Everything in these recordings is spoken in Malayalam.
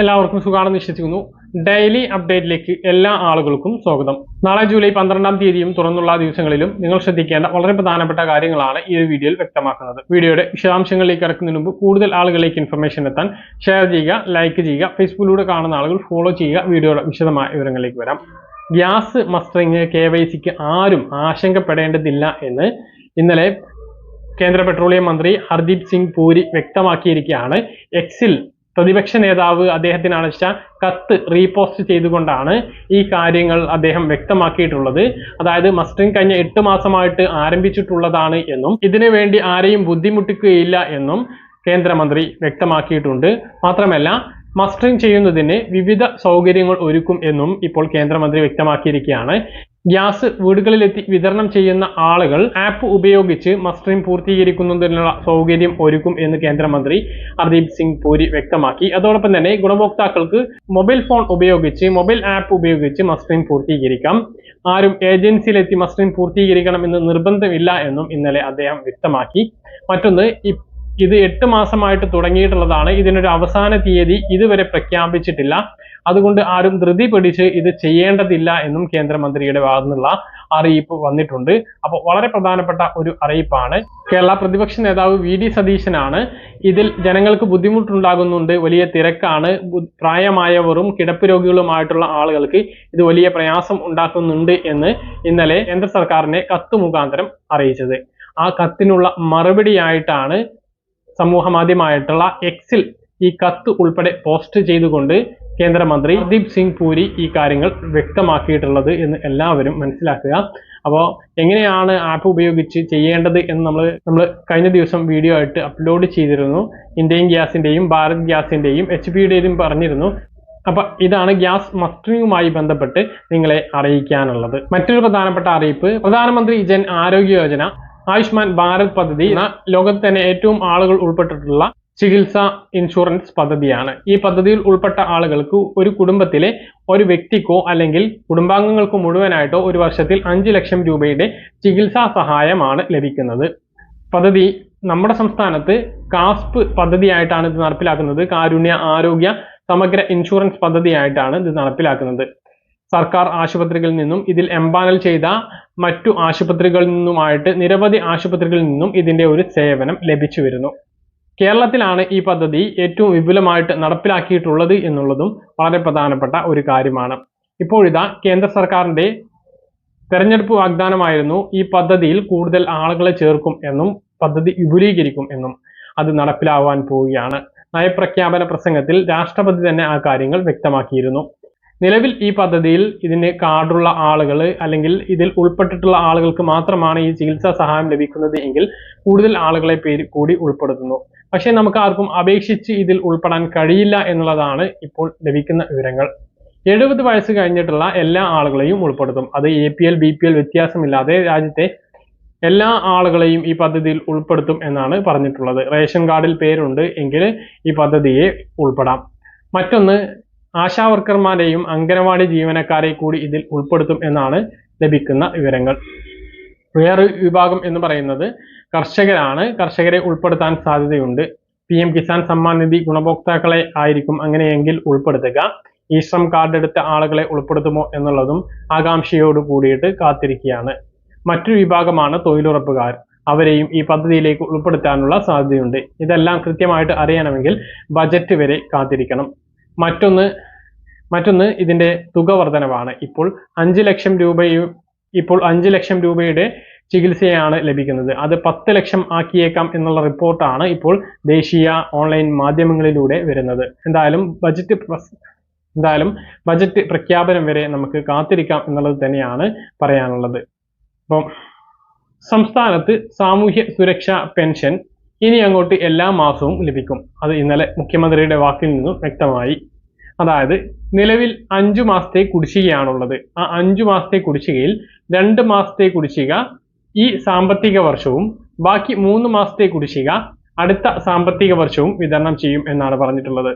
എല്ലാവർക്കും സുഖാണെന്ന് വിശ്വസിക്കുന്നു. ഡെയിലി അപ്ഡേറ്റിലേക്ക് എല്ലാ ആളുകൾക്കും സ്വാഗതം. നാളെ ജൂലൈ പന്ത്രണ്ടാം തീയതിയും തുറന്നുള്ള ദിവസങ്ങളിലും നിങ്ങൾ ശ്രദ്ധിക്കേണ്ട വളരെ പ്രധാനപ്പെട്ട കാര്യങ്ങളാണ് ഈ ഒരു വീഡിയോയിൽ വ്യക്തമാക്കുന്നത്. വീഡിയോയുടെ വിശദാംശങ്ങളിലേക്ക് ഇറക്കുന്നതിന് മുമ്പ് കൂടുതൽ ആളുകളിലേക്ക് ഇൻഫർമേഷൻ എത്താൻ ഷെയർ ചെയ്യുക ലൈക്ക് ചെയ്യുക ഫേസ്ബുക്കിലൂടെ കാണുന്ന ആളുകൾ ഫോളോ ചെയ്യുക വീഡിയോയുടെ വിശദമായ വിവരങ്ങളിലേക്ക് വരാം. ഗ്യാസ് മസ്റ്ററിങ് കെ വൈ സിക്ക് ആരും ആശങ്കപ്പെടേണ്ടതില്ല എന്ന് ഇന്നലെ കേന്ദ്ര പെട്രോളിയം മന്ത്രി ഹർദീപ് സിംഗ് പൂരി വ്യക്തമാക്കിയിരിക്കുകയാണ്. എക്സിൽ പ്രതിപക്ഷ നേതാവ് അദ്ദേഹത്തിന് അയച്ച കത്ത് റീപോസ്റ്റ് ചെയ്തുകൊണ്ടാണ് ഈ കാര്യങ്ങൾ അദ്ദേഹം വ്യക്തമാക്കിയിട്ടുള്ളത്. അതായത് മസ്റ്ററിംഗ് കഴിഞ്ഞ എട്ട് മാസമായിട്ട് ആരംഭിച്ചിട്ടുള്ളതാണ് എന്നും ഇതിനു വേണ്ടി ആരെയും ബുദ്ധിമുട്ടിക്കുകയില്ല എന്നും കേന്ദ്രമന്ത്രി വ്യക്തമാക്കിയിട്ടുണ്ട്. മാത്രമല്ല മസ്റ്ററിംഗ് ചെയ്യുന്നതിന് വിവിധ സൗകര്യങ്ങൾ ഒരുക്കും എന്നും ഇപ്പോൾ കേന്ദ്രമന്ത്രി വ്യക്തമാക്കിയിരിക്കുകയാണ്. ഗ്യാസ് വീടുകളിലെത്തി വിതരണം ചെയ്യുന്ന ആളുകൾ ആപ്പ് ഉപയോഗിച്ച് മസ്റ്ററിംഗ് പൂർത്തീകരിക്കുന്നതിനുള്ള സൗകര്യം ഒരുക്കും എന്ന് കേന്ദ്രമന്ത്രി ഹർദീപ് സിംഗ് പൂരി വ്യക്തമാക്കി. അതോടൊപ്പം തന്നെ ഗുണഭോക്താക്കൾക്ക് മൊബൈൽ ഫോൺ ഉപയോഗിച്ച് മൊബൈൽ ആപ്പ് ഉപയോഗിച്ച് മസ്റ്ററിംഗ് പൂർത്തീകരിക്കാം. ആരും ഏജൻസിയിലെത്തി മസ്റ്ററിംഗ് പൂർത്തീകരിക്കണം എന്ന് നിർബന്ധമില്ല എന്നും ഇന്നലെ അദ്ദേഹം വ്യക്തമാക്കി. മറ്റൊന്ന് ഇത് എട്ട് മാസമായിട്ട് തുടങ്ങിയിട്ടുള്ളതാണ്. ഇതിനൊരു അവസാന തീയതി ഇതുവരെ പ്രഖ്യാപിച്ചിട്ടില്ല. അതുകൊണ്ട് ആരും ധൃതി പിടിച്ച് ഇത് ചെയ്യേണ്ടതില്ല എന്നും കേന്ദ്രമന്ത്രിയുടെ ഭാഗത്തു നിന്നുള്ള അറിയിപ്പ് വന്നിട്ടുണ്ട്. അപ്പോൾ വളരെ പ്രധാനപ്പെട്ട ഒരു അറിയിപ്പാണ്. കേരള പ്രതിപക്ഷ നേതാവ് വി ഡി സതീശനാണ്. ഇതിൽ ജനങ്ങൾക്ക് ബുദ്ധിമുട്ടുണ്ടാകുന്നുണ്ട്. വലിയ തിരക്കാണ്. പ്രായമായവരും കിടപ്പ് രോഗികളുമായിട്ടുള്ള ആളുകൾക്ക് ഇത് വലിയ പ്രയാസം ഉണ്ടാക്കുന്നുണ്ട് എന്ന് ഇന്നലെ കേന്ദ്ര സർക്കാരിനെ കത്ത് മുഖാന്തരം അറിയിച്ചത്. ആ കത്തിനുള്ള മറുപടിയായിട്ടാണ് സമൂഹ മാധ്യമമായിട്ടുള്ള എക്സിൽ ഈ കത്ത് ഉൾപ്പെടെ പോസ്റ്റ് ചെയ്തുകൊണ്ട് കേന്ദ്രമന്ത്രി ദീപ് സിംഗ് പൂരി ഈ കാര്യങ്ങൾ വ്യക്തമാക്കിയിട്ടുള്ളത് എന്ന് എല്ലാവരും മനസ്സിലാക്കുക. അപ്പോൾ എങ്ങനെയാണ് ആപ്പ് ഉപയോഗിച്ച് ചെയ്യേണ്ടത് എന്ന് നമ്മൾ നമ്മൾ കഴിഞ്ഞ ദിവസം വീഡിയോ ആയിട്ട് അപ്ലോഡ് ചെയ്തിരുന്നു. ഇന്ത്യൻ ഗ്യാസിന്റെയും ഭാരത് ഗ്യാസിന്റെയും എച്ച് പിയുടേതും പറഞ്ഞിരുന്നു. അപ്പം ഇതാണ് ഗ്യാസ് മസ്റ്ററിങ്ങുമായി ബന്ധപ്പെട്ട് നിങ്ങളെ അറിയിക്കാനുള്ളത്. മറ്റൊരു പ്രധാനപ്പെട്ട അറിയിപ്പ് പ്രധാനമന്ത്രി ജൻ ആരോഗ്യ യോജന. ആയുഷ്മാൻ ഭാരത് പദ്ധതി എന്ന ലോകത്ത് തന്നെ ഏറ്റവും ആളുകൾ ഉൾപ്പെട്ടിട്ടുള്ള ചികിത്സ ഇൻഷുറൻസ് പദ്ധതിയാണ്. ഈ പദ്ധതിയിൽ ഉൾപ്പെട്ട ആളുകൾക്ക് ഒരു കുടുംബത്തിലെ ഒരു വ്യക്തിക്കോ അല്ലെങ്കിൽ കുടുംബാംഗങ്ങൾക്കോ മുഴുവനായിട്ടോ ഒരു വർഷത്തിൽ അഞ്ച് ലക്ഷം രൂപയുടെ ചികിത്സാ സഹായമാണ് ലഭിക്കുന്നത്. പദ്ധതി നമ്മുടെ സംസ്ഥാനത്ത് കാസ്പ് പദ്ധതിയായിട്ടാണ് ഇത് നടപ്പിലാക്കുന്നത്. കാരുണ്യ ആരോഗ്യ സമഗ്ര ഇൻഷുറൻസ് പദ്ധതിയായിട്ടാണ് ഇത് നടപ്പിലാക്കുന്നത്. സർക്കാർ ആശുപത്രികളിൽ നിന്നും ഇതിൽ എംപാനൽ ചെയ്ത മറ്റു ആശുപത്രികളിൽ നിന്നുമായിട്ട് നിരവധി ആശുപത്രികളിൽ നിന്നും ഇതിന്റെ ഒരു സേവനം ലഭിച്ചു വരുന്നു കേരളത്തിലാണ് ഈ പദ്ധതി ഏറ്റവും വിപുലമായിട്ട് നടപ്പിലാക്കിയിട്ടുള്ളത് എന്നുള്ളതും വളരെ പ്രധാനപ്പെട്ട ഒരു കാര്യമാണ്. ഇപ്പോഴിതാ കേന്ദ്ര സർക്കാരിന്റെ തെരഞ്ഞെടുപ്പ് വാഗ്ദാനമായിരുന്നു ഈ പദ്ധതിയിൽ കൂടുതൽ ആളുകളെ ചേർക്കും എന്നും പദ്ധതി വിപുലീകരിക്കും എന്നും അത് നടപ്പിലാവാൻ പോവുകയാണ്. നയപ്രഖ്യാപന പ്രസംഗത്തിൽ രാഷ്ട്രപതി തന്നെ ആ കാര്യങ്ങൾ വ്യക്തമാക്കിയിരുന്നു. നിലവിൽ ഈ പദ്ധതിയിൽ ഇതിന് കാർഡുള്ള ആളുകൾ അല്ലെങ്കിൽ ഇതിൽ ഉൾപ്പെട്ടിട്ടുള്ള ആളുകൾക്ക് മാത്രമാണ് ഈ ചികിത്സാ സഹായം ലഭിക്കുന്നത് എങ്കിൽ കൂടുതൽ ആളുകളെ പേര് കൂടി ഉൾപ്പെടുത്തുന്നു. പക്ഷേ നമുക്ക് ആർക്കും അപേക്ഷിച്ച് ഇതിൽ ഉൾപ്പെടാൻ കഴിയില്ല എന്നുള്ളതാണ് ഇപ്പോൾ ലഭിക്കുന്ന വിവരങ്ങൾ. എഴുപത് വയസ്സ് കഴിഞ്ഞിട്ടുള്ള എല്ലാ ആളുകളെയും ഉൾപ്പെടുത്തും. അത് A P L B P L വ്യത്യാസമില്ലാതെ രാജ്യത്തെ എല്ലാ ആളുകളെയും ഈ പദ്ധതിയിൽ ഉൾപ്പെടുത്തും എന്നാണ് പറഞ്ഞിട്ടുള്ളത്. റേഷൻ കാർഡിൽ പേരുണ്ട് എങ്കിൽ ഈ പദ്ധതിയെ ഉൾപ്പെടാം. മറ്റൊന്ന് ആശാ വർക്കർമാരെയും അംഗനവാടി ജീവനക്കാരെ കൂടി ഇതിൽ ഉൾപ്പെടുത്തും എന്നാണ് ലഭിക്കുന്ന വിവരങ്ങൾ. വേറൊരു വിഭാഗം എന്ന് പറയുന്നത് കർഷകരാണ്. കർഷകരെ ഉൾപ്പെടുത്താൻ സാധ്യതയുണ്ട്. പി എം കിസാൻ സമ്മാൻ നിധി ഗുണഭോക്താക്കളെ ആയിരിക്കും അങ്ങനെയെങ്കിൽ ഉൾപ്പെടുത്തുക. ഈ ശ്രം കാർഡ് എടുത്ത ആളുകളെ ഉൾപ്പെടുത്തുമോ എന്നുള്ളതും ആകാംക്ഷയോട് കൂടിയിട്ട് കാത്തിരിക്കുകയാണ്. മറ്റൊരു വിഭാഗമാണ് തൊഴിലുറപ്പുകാർ. അവരെയും ഈ പദ്ധതിയിലേക്ക് ഉൾപ്പെടുത്താനുള്ള സാധ്യതയുണ്ട്. ഇതെല്ലാം കൃത്യമായിട്ട് അറിയണമെങ്കിൽ ബജറ്റ് വരെ കാത്തിരിക്കണം. മറ്റൊന്ന് മറ്റൊന്ന് ഇതിന്റെ തുക വർധനവാണ്. ഇപ്പോൾ അഞ്ച് ലക്ഷം രൂപയും ഇപ്പോൾ അഞ്ച് ലക്ഷം രൂപയുടെ ചികിത്സയാണ് ലഭിക്കുന്നത്. അത് പത്ത് ലക്ഷം ആക്കിയേക്കാം എന്നുള്ള റിപ്പോർട്ടാണ് ഇപ്പോൾ ദേശീയ ഓൺലൈൻ മാധ്യമങ്ങളിലൂടെ വരുന്നത്. എന്തായാലും ബജറ്റ് എന്തായാലും ബജറ്റ് പ്രഖ്യാപനം വരെ നമുക്ക് കാത്തിരിക്കാം എന്നുള്ളത് തന്നെയാണ് പറയാനുള്ളത്. അപ്പം സംസ്ഥാനത്ത് സാമൂഹ്യ സുരക്ഷാ പെൻഷൻ ഇനി അങ്ങോട്ട് എല്ലാ മാസവും ലഭിക്കും. അത് ഇന്നലെ മുഖ്യമന്ത്രിയുടെ വാക്കിൽ നിന്നും വ്യക്തമായി. അതായത് നിലവിൽ അഞ്ചു മാസത്തെ കുടിശ്ശികയാണുള്ളത്. ആ അഞ്ചു മാസത്തെ കുടിശ്ശികയിൽ രണ്ട് മാസത്തെ കുടിശ്ശിക ഈ സാമ്പത്തിക വർഷവും ബാക്കി മൂന്ന് മാസത്തെ കുടിശ്ശിക അടുത്ത സാമ്പത്തിക വർഷവും വിതരണം ചെയ്യും എന്നാണ് പറഞ്ഞിട്ടുള്ളത്.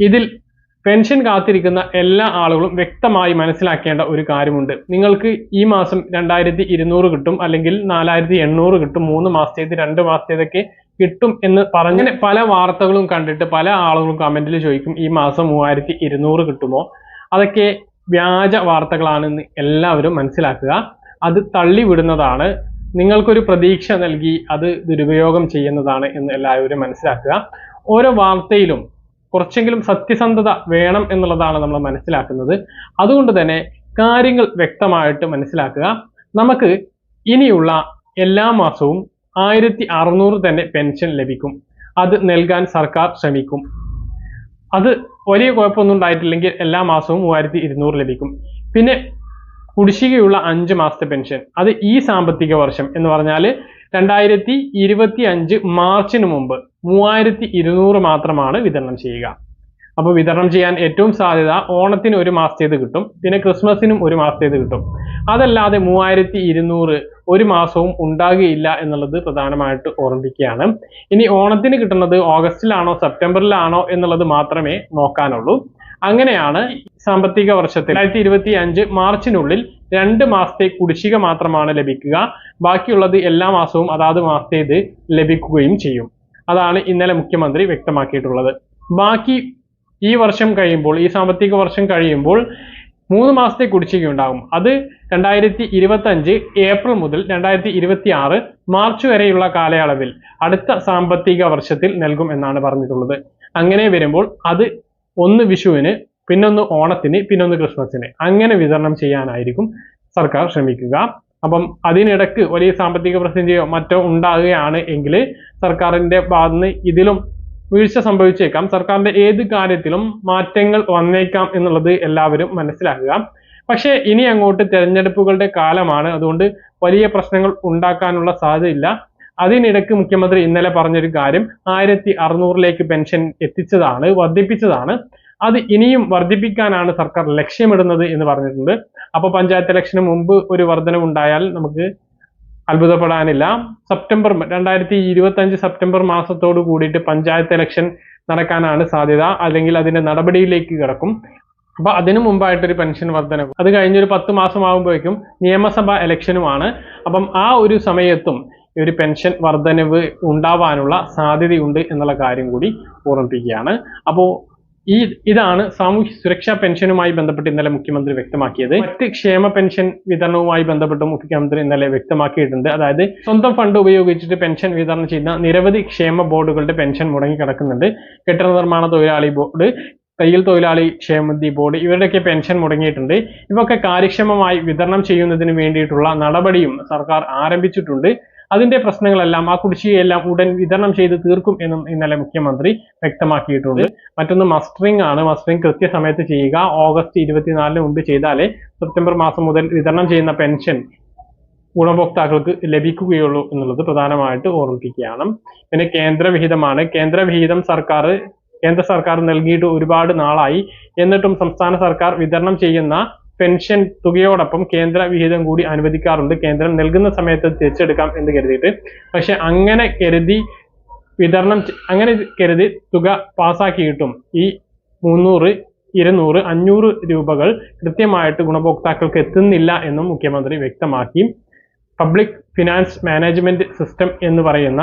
ഇതിൽ പെൻഷൻ കാത്തിരിക്കുന്ന എല്ലാ ആളുകളും വ്യക്തമായി മനസ്സിലാക്കേണ്ട ഒരു കാര്യമുണ്ട്. നിങ്ങൾക്ക് ഈ മാസം രണ്ടായിരത്തി ഇരുന്നൂറ് കിട്ടും അല്ലെങ്കിൽ നാലായിരത്തി എണ്ണൂറ് കിട്ടും മൂന്ന് മാസത്തേത് രണ്ട് മാസത്തേതൊക്കെ കിട്ടും എന്ന് പറഞ്ഞ പല വാർത്തകളും കണ്ടിട്ട് പല ആളുകളും കമന്റിൽ ചോദിക്കും ഈ മാസം മൂവായിരത്തി ഇരുന്നൂറ് കിട്ടുമോ? അതൊക്കെ വ്യാജ വാർത്തകളാണെന്ന് എല്ലാവരും മനസ്സിലാക്കുക. അത് തള്ളിവിടുന്നതാണ്. നിങ്ങൾക്കൊരു പ്രതീക്ഷ നൽകി അത് ദുരുപയോഗം ചെയ്യുന്നതാണ് എന്ന് എല്ലാവരും മനസ്സിലാക്കുക. ഓരോ വാർത്തയിലും കുറച്ചെങ്കിലും സത്യസന്ധത വേണം എന്നുള്ളതാണ് നമ്മൾ മനസ്സിലാക്കുന്നത്. അതുകൊണ്ട് തന്നെ കാര്യങ്ങൾ വ്യക്തമായിട്ട് മനസ്സിലാക്കുക. നമുക്ക് ഇനിയുള്ള എല്ലാ മാസവും ആയിരത്തി അറുന്നൂറ് തന്നെ പെൻഷൻ ലഭിക്കും. അത് നൽകാൻ സർക്കാർ ശ്രമിക്കും. അത് വലിയ കുഴപ്പമൊന്നും ഉണ്ടായിട്ടില്ലെങ്കിൽ എല്ലാ മാസവും മൂവായിരത്തി ഇരുന്നൂറ് ലഭിക്കും. പിന്നെ കുടിശ്ശികയുള്ള അഞ്ച് മാസത്തെ പെൻഷൻ. അത് ഈ സാമ്പത്തിക വർഷം എന്ന് പറഞ്ഞാൽ രണ്ടായിരത്തി ഇരുപത്തി അഞ്ച് മാർച്ചിന് മുമ്പ് മൂവായിരത്തി ഇരുന്നൂറ് മാത്രമാണ് വിതരണം ചെയ്യുക. അപ്പോൾ വിതരണം ചെയ്യാൻ ഏറ്റവും സാധ്യത ഓണത്തിന് ഒരു മാസത്തേത് കിട്ടും. പിന്നെ ക്രിസ്മസിനും ഒരു മാസത്തേത് കിട്ടും. അതല്ലാതെ മൂവായിരത്തി ഇരുന്നൂറ് ഒരു മാസവും ഉണ്ടാകുകയില്ല എന്നുള്ളത് പ്രധാനമായിട്ട് ഓർമ്മിക്കുകയാണ് ഇനി ഓണത്തിന് കിട്ടുന്നത് ഓഗസ്റ്റിലാണോ സെപ്റ്റംബറിലാണോ എന്നുള്ളത് മാത്രമേ നോക്കാനുള്ളൂ. അങ്ങനെയാണ് സാമ്പത്തിക വർഷത്തിൽ രണ്ടായിരത്തി ഇരുപത്തി അഞ്ച് മാർച്ചിനുള്ളിൽ രണ്ട് മാസത്തെ കുടിശ്ശിക മാത്രമാണ് ലഭിക്കുക. ബാക്കിയുള്ളത് എല്ലാ മാസവും അതാത് മാസത്തേത് ലഭിക്കുകയും ചെയ്യും. അതാണ് ഇന്നലെ മുഖ്യമന്ത്രി വ്യക്തമാക്കിയിട്ടുള്ളത്. ബാക്കി ഈ വർഷം കഴിയുമ്പോൾ ഈ സാമ്പത്തിക വർഷം കഴിയുമ്പോൾ മൂന്ന് മാസത്തെ കുടിശ്ശിക ഉണ്ടാകും. അത് രണ്ടായിരത്തി ഇരുപത്തി അഞ്ച് ഏപ്രിൽ മുതൽ രണ്ടായിരത്തി ഇരുപത്തി ആറ് മാർച്ച് വരെയുള്ള കാലയളവിൽ അടുത്ത സാമ്പത്തിക വർഷത്തിൽ നൽകും എന്നാണ് പറഞ്ഞിട്ടുള്ളത്. അങ്ങനെ വരുമ്പോൾ അത് ഒന്ന് വിഷുവിന് പിന്നൊന്ന് ഓണത്തിന് പിന്നൊന്ന് ക്രിസ്മസിന്. അങ്ങനെ വിതരണം ചെയ്യാനായിരിക്കും സർക്കാർ ശ്രമിക്കുക. അപ്പം അതിനിടക്ക് വലിയ സാമ്പത്തിക പ്രതിസന്ധിയോ മറ്റോ ഉണ്ടാകുകയാണ് എങ്കിൽ സർക്കാരിന്റെ ഭാഗത്തുനിന്ന് ഇതിലും വീഴ്ച സംഭവിച്ചേക്കാം. സർക്കാരിന്റെ ഏത് കാര്യത്തിലും മാറ്റങ്ങൾ വന്നേക്കാം എന്നുള്ളത് എല്ലാവരും മനസ്സിലാക്കുക. പക്ഷേ ഇനി അങ്ങോട്ട് തെരഞ്ഞെടുപ്പുകളുടെ കാലമാണ്. അതുകൊണ്ട് വലിയ പ്രശ്നങ്ങൾ ഉണ്ടാക്കാനുള്ള സാധ്യതയില്ല. അതിനിടയ്ക്ക് മുഖ്യമന്ത്രി ഇന്നലെ പറഞ്ഞൊരു കാര്യം. ആയിരത്തി അറുന്നൂറിലേക്ക് പെൻഷൻ എത്തിച്ചതാണ് വർദ്ധിപ്പിച്ചതാണ്. അത് ഇനിയും വർദ്ധിപ്പിക്കാനാണ് സർക്കാർ ലക്ഷ്യമിടുന്നത് എന്ന് പറഞ്ഞിട്ടുണ്ട്. അപ്പോൾ പഞ്ചായത്ത് ഇലക്ഷന് മുമ്പ് ഒരു വർധനവുണ്ടായാൽ നമുക്ക് അത്ഭുതപ്പെടാനില്ല. സെപ്റ്റംബർ രണ്ടായിരത്തി ഇരുപത്തി അഞ്ച് സെപ്റ്റംബർ മാസത്തോട് കൂടിയിട്ട് പഞ്ചായത്ത് ഇലക്ഷൻ നടക്കാനാണ് സാധ്യത. അല്ലെങ്കിൽ അതിന്റെ നടപടിയിലേക്ക് കിടക്കും. അപ്പൊ അതിനു മുമ്പായിട്ടൊരു പെൻഷൻ വർധന അത് കഴിഞ്ഞൊരു പത്ത് മാസം ആകുമ്പോഴേക്കും നിയമസഭ ഇലക്ഷനുമാണ് അപ്പം ആ ഒരു സമയത്തും ഒരു പെൻഷൻ വർധനവ് ഉണ്ടാവാനുള്ള സാധ്യതയുണ്ട് എന്നുള്ള കാര്യം കൂടി ഓർമ്മിപ്പിക്കുകയാണ്. അപ്പോൾ ഈ ഇതാണ് സാമൂഹ്യ സുരക്ഷാ പെൻഷനുമായി ബന്ധപ്പെട്ട് ഇന്നലെ മുഖ്യമന്ത്രി വ്യക്തമാക്കിയത്. മറ്റ് ക്ഷേമ പെൻഷൻ വിതരണവുമായി ബന്ധപ്പെട്ട് മുഖ്യമന്ത്രി ഇന്നലെ വ്യക്തമാക്കിയിട്ടുണ്ട്. അതായത് സ്വന്തം ഫണ്ട് ഉപയോഗിച്ചിട്ട് പെൻഷൻ വിതരണം ചെയ്യുന്ന നിരവധി ക്ഷേമ ബോർഡുകളുടെ പെൻഷൻ മുടങ്ങി കിടക്കുന്നുണ്ട് കെട്ടിട നിർമ്മാണ തൊഴിലാളി ബോർഡ് തയ്യൽ തൊഴിലാളി ക്ഷേമനിധി ബോർഡ് ഇവരുടെയൊക്കെ പെൻഷൻ മുടങ്ങിയിട്ടുണ്ട്. ഇവയൊക്കെ കാര്യക്ഷമമായി വിതരണം ചെയ്യുന്നതിന് വേണ്ടിയിട്ടുള്ള നടപടിയും സർക്കാർ ആരംഭിച്ചിട്ടുണ്ട്. അതിന്റെ പ്രശ്നങ്ങളെല്ലാം ആ കുടിശ്ശികയെല്ലാം ഉടൻ വിതരണം ചെയ്ത് തീർക്കും എന്നും ഇന്നലെ മുഖ്യമന്ത്രി വ്യക്തമാക്കിയിട്ടുണ്ട്. മറ്റൊന്ന് മസ്റ്ററിംഗ് ആണ്. മസ്റ്ററിംഗ് കൃത്യസമയത്ത് ചെയ്യുക. ഓഗസ്റ്റ് ഇരുപത്തിനാലിന് മുമ്പ് ചെയ്താലേ സെപ്റ്റംബർ മാസം മുതൽ വിതരണം ചെയ്യുന്ന പെൻഷൻ ഗുണഭോക്താക്കൾക്ക് ലഭിക്കുകയുള്ളൂ എന്നുള്ളത് പ്രധാനമായിട്ട് ഓർമ്മിപ്പിക്കുകയാണ്. പിന്നെ കേന്ദ്രവിഹിതമാണ്. കേന്ദ്രവിഹിതം സർക്കാർ കേന്ദ്ര സർക്കാർ നൽകിയിട്ട് ഒരുപാട് നാളായി. എന്നിട്ടും സംസ്ഥാന സർക്കാർ വിതരണം ചെയ്യുന്ന പെൻഷൻ തുകയോടൊപ്പം കേന്ദ്ര വിഹിതം കൂടി അനുവദിക്കാറുണ്ട്. കേന്ദ്രം നൽകുന്ന സമയത്ത് തിരിച്ചെടുക്കാം എന്ന് കരുതിയിട്ട്. പക്ഷെ അങ്ങനെ കരുതി വിതരണം അങ്ങനെ കരുതി തുക പാസ്സാക്കിയിട്ടും ഈ മുന്നൂറ് ഇരുന്നൂറ് അഞ്ഞൂറ് രൂപകൾ കൃത്യമായിട്ട് ഗുണഭോക്താക്കൾക്ക് എത്തുന്നില്ല എന്നും മുഖ്യമന്ത്രി വ്യക്തമാക്കി. പബ്ലിക് ഫിനാൻസ് മാനേജ്മെന്റ് സിസ്റ്റം എന്ന് പറയുന്ന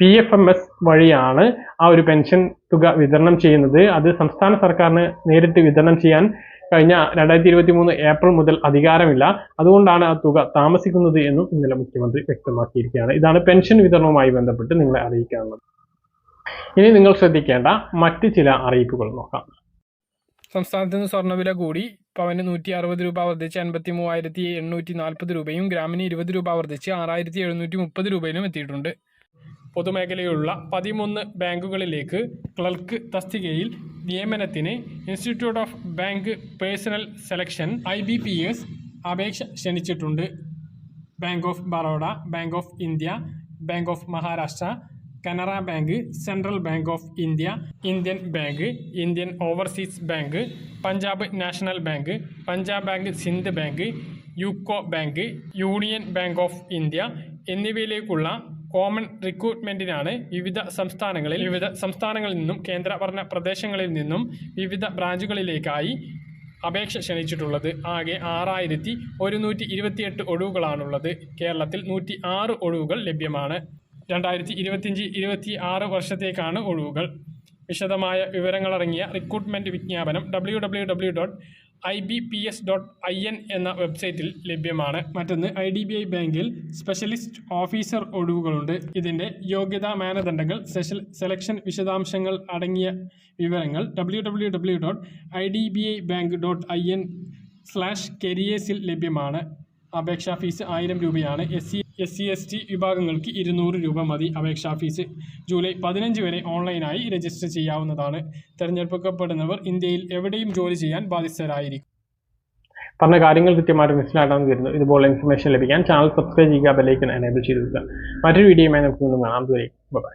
പി എഫ് എം എസ് വഴിയാണ് ആ ഒരു പെൻഷൻ തുക വിതരണം ചെയ്യുന്നത്. അത് സംസ്ഥാന സർക്കാരിന് നേരിട്ട് വിതരണം ചെയ്യാൻ കഴിഞ്ഞ രണ്ടായിരത്തി ഇരുപത്തി മൂന്ന് ഏപ്രിൽ മുതൽ അധികാരമില്ല. അതുകൊണ്ടാണ് ആ തുക താമസിക്കുന്നത് എന്നും ഇന്നലെ മുഖ്യമന്ത്രി വ്യക്തമാക്കിയിരിക്കുകയാണ്. ഇതാണ് പെൻഷൻ വിതരണവുമായി ബന്ധപ്പെട്ട് നിങ്ങളെ അറിയിക്കാനുള്ളത്. ഇനി നിങ്ങൾ ശ്രദ്ധിക്കേണ്ട മറ്റ് ചില അറിയിപ്പുകൾ നോക്കാം. സംസ്ഥാനത്ത് നിന്ന് സ്വർണവില കൂടി പവന് നൂറ്റി അറുപത് രൂപ വർദ്ധിച്ച് അൻപത്തി മൂവായിരത്തി എണ്ണൂറ്റി നാൽപ്പത് രൂപയും ഗ്രാമിന് ഇരുപത് രൂപ വർദ്ധിച്ച് ആറായിരത്തി എഴുന്നൂറ്റി മുപ്പത് രൂപയിലും എത്തിയിട്ടുണ്ട്. പൊതുമേഖലയിലുള്ള പതിമൂന്ന് ബാങ്കുകളിലേക്ക് ക്ലർക്ക് തസ്തികയിൽ നിയമനത്തിന് institute of bank personnel selection I B P S അപേക്ഷ ക്ഷണിച്ചിട്ടുണ്ട്. Bank of Baroda bank of India bank of Maharashtra Canara bank central bank of India Indian bank Indian overseas bank Punjab national bank Punjab bank Sindh bank UCO bank union bank of India എന്നിവയിലേക്കുള്ള common റിക്രൂട്ട്മെന്റിനാണ് വിവിധ സംസ്ഥാനങ്ങളിൽ വിവിധ സംസ്ഥാനങ്ങളിൽ നിന്നും കേന്ദ്രഭരണ പ്രദേശങ്ങളിൽ നിന്നും വിവിധ ബ്രാഞ്ചുകളിലേക്കായി അപേക്ഷ ക്ഷണിച്ചിട്ടുള്ളത്. ആകെ ആറായിരത്തി ഒരുന്നൂറ്റി ഇരുപത്തിയെട്ട് ഒഴിവുകളാണുള്ളത്. കേരളത്തിൽ നൂറ്റി ആറ് ഒഴിവുകൾ ലഭ്യമാണ്. രണ്ടായിരത്തി ഇരുപത്തിയഞ്ച് ഇരുപത്തി ആറ് വർഷത്തേക്കാണ് ഒഴിവുകൾ. വിശദമായ വിവരങ്ങളടങ്ങിയ റിക്രൂട്ട്മെന്റ് വിജ്ഞാപനം W W W dot I B P S dot I N എന്ന വെബ്സൈറ്റിൽ ലഭ്യമാണ്. മറ്റൊന്ന് ഐ ഡി ബി ഐ ബാങ്കിൽ സ്പെഷ്യലിസ്റ്റ് ഓഫീസർ ഒഴിവുകളുണ്ട്. ഇതിന്റെ യോഗ്യതാ മാനദണ്ഡങ്ങൾ സെഷൽ സെലക്ഷൻ വിശദാംശങ്ങൾ അടങ്ങിയ വിവരങ്ങൾ W W W dot I D B I bank dot I N slash കരിയേഴ്സിൽ ലഭ്യമാണ്. അപേക്ഷാ ഫീസ് ആയിരം രൂപയാണ്. S C S C S T വിഭാഗങ്ങൾക്ക് ഇരുന്നൂറ് രൂപ മതി. അപേക്ഷാ ഫീസ് ജൂലൈ പതിനഞ്ച് വരെ ഓൺലൈനായി രജിസ്റ്റർ ചെയ്യാവുന്നതാണ്. തിരഞ്ഞെടുക്കപ്പെടുന്നവർ ഇന്ത്യയിൽ എവിടെയും ജോലി ചെയ്യാൻ ബാധ്യസ്ഥരായിരിക്കും. പറഞ്ഞ കാര്യങ്ങൾ കൃത്യമായിട്ട് മനസ്സിലാക്കാൻ വരുന്നു ഇതുപോലെ ഇൻഫർമേഷൻ ലഭിക്കാൻ ചാനൽ സബ്സ്ക്രൈബ് ചെയ്യുക ബെല്ലൈക്കൻ എനേബിൾ ചെയ്ത് മറ്റൊരു വീഡിയോയുമായി നമുക്ക് കാണാം. ബൈ